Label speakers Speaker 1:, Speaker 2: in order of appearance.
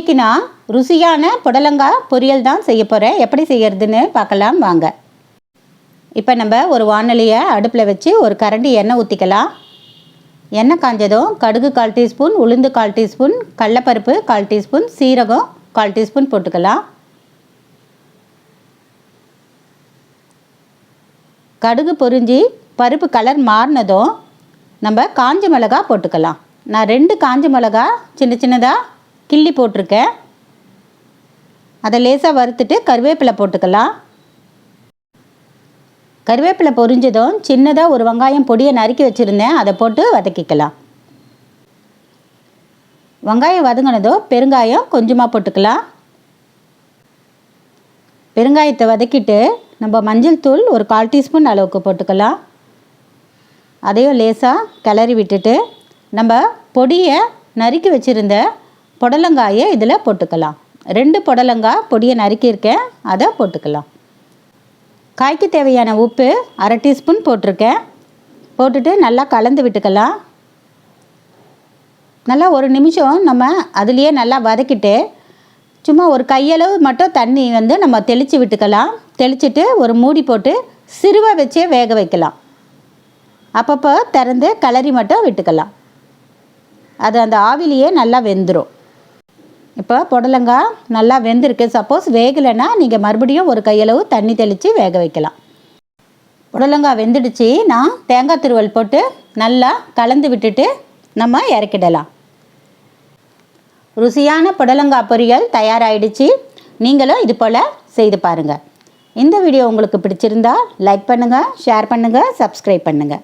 Speaker 1: இன்றைக்கி நான் ருசியான புடலங்காய் பொரியல் தான் செய்ய போகிறேன் எப்படி செய்யறதுன்னு பார்க்கலாம் வாங்க. இப்போ நம்ம ஒரு வானொலியை அடுப்பில் வச்சு ஒரு கரண்டி எண்ணெய் ஊற்றிக்கலாம் எண்ணெய் காஞ்சதும் கடுகு கால் டீஸ்பூன் உளுந்து கால் டீஸ்பூன் கடலப்பருப்பு கால் டீஸ்பூன் சீரகம் கால் டீஸ்பூன் போட்டுக்கலாம். கடுகு பொரிஞ்சு பருப்பு கலர் மாறினதும் நம்ம காஞ்ச மிளகா போட்டுக்கலாம். நான் ரெண்டு காஞ்ச மிளகா சின்ன சின்னதாக கிள்ளி போட்டிருக்கேன். அதை லேசாக வறுத்துட்டு கருவேப்பிலை போட்டுக்கலாம். கருவேப்பிலை பொரிஞ்சதும் சின்னதாக ஒரு வெங்காயம் பொடியை நறுக்கி வச்சுருந்தேன். அதை போட்டு வதக்கிக்கலாம். வெங்காயம் வதங்கினதும் பெருங்காயம் கொஞ்சமாக போட்டுக்கலாம். பெருங்காயத்தை வதக்கிட்டு நம்ம மஞ்சள் தூள் ஒரு கால் டீஸ்பூன் அளவுக்கு போட்டுக்கலாம். அதையும் லேசாக கிளறி விட்டுட்டு நம்ம பொடியை நறுக்கி வச்சுருந்த புடலங்காயை இதில் போட்டுக்கலாம். ரெண்டு புடலங்காய் பொடியை நறுக்கியிருக்கேன். அதை போட்டுக்கலாம். காய்க்கு தேவையான உப்பு அரை டீஸ்பூன் போட்டிருக்கேன். போட்டுட்டு நல்லா கலந்து விட்டுக்கலாம். நல்லா ஒரு நிமிஷம் நம்ம அதுலேயே நல்லா வதக்கிட்டு சும்மா ஒரு கையளவு மட்டும் தண்ணி வந்து நம்ம தெளித்து விட்டுக்கலாம். தெளிச்சுட்டு ஒரு மூடி போட்டு சிறுவை வச்சே வேக வைக்கலாம். அப்பப்போ திறந்து கலரி மட்டும் விட்டுக்கலாம். அது அந்த ஆவிலேயே நல்லா வெந்துடும் இப்போ புடலங்காய் நல்லா வெந்திருக்கு. சப்போஸ் வேகலைன்னா நீங்கள் மறுபடியும் ஒரு கையளவு தண்ணி தெளித்து வேக வைக்கலாம். புடலங்காய் வெந்துடுச்சு. நான் தேங்காய் திருவல் போட்டு நல்லா கலந்து விட்டுட்டு நம்ம இறக்கிடலாம். ருசியான புடலங்காய் பொரியல் தயாராகிடுச்சு நீங்களும் இது போல் செய்து பாருங்கள் இந்த வீடியோ உங்களுக்கு பிடிச்சிருந்தா லைக் பண்ணுங்கள் ஷேர் பண்ணுங்கள் சப்ஸ்கிரைப் பண்ணுங்கள்